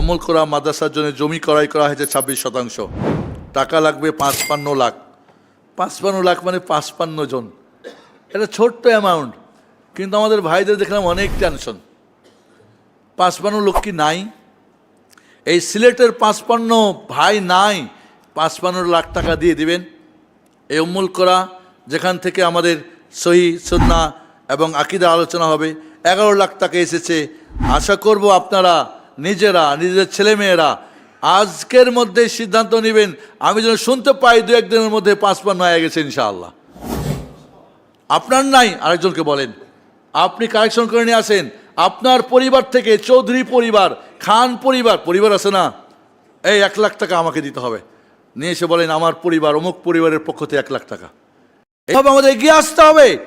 অমল করা মাদ্রাসার জন্য জমি ক্রয় করা হয়েছে ছাব্বিশ শতাংশ। টাকা লাগবে পাঁচপান্ন লাখ। পাঁচপান্ন লাখ মানে পাঁচপান্ন জন। এটা ছোট্ট অ্যামাউন্ট কিন্তু আমাদের ভাইদের দেখলাম অনেক টেনশন পাঁচপান্ন লোক কি নাই? এই সিলেটের পাঁচপান্ন ভাই নাই, পাঁচপান্ন লাখ টাকা দিয়ে দিবেন। এই উম্মুল করা, যেখান থেকে আমাদের সহি সন্না এবং আকিদা আলোচনা হবে, এগারো লাখ টাকা এসেছে। আশা করব আপনারা নিজেরা, নিজেদের ছেলেমেয়েরা, আজকের মধ্যে সিদ্ধান্ত নেবেন। আমি যেন শুনতে পাই, দু একদিনের মধ্যে পাঁচপান্ন হয়ে গেছে ইনশাআল্লাহ। আপনার নাই, আরেকজনকে বলেন। আপনি কালেকশন করে নিয়ে আসেন। আপনার পরিবার থেকে চৌধুরী পরিবার, খান পরিবার পরিবার আছে না? এই এক লাখ টাকা আমাকে দিতে হবে। নিয়ে এসে বলেন, আমার পরিবার, অমুক পরিবারের পক্ষ থেকে এক লাখ টাকা। এভাবে আমাদের এগিয়ে আসতে হবে।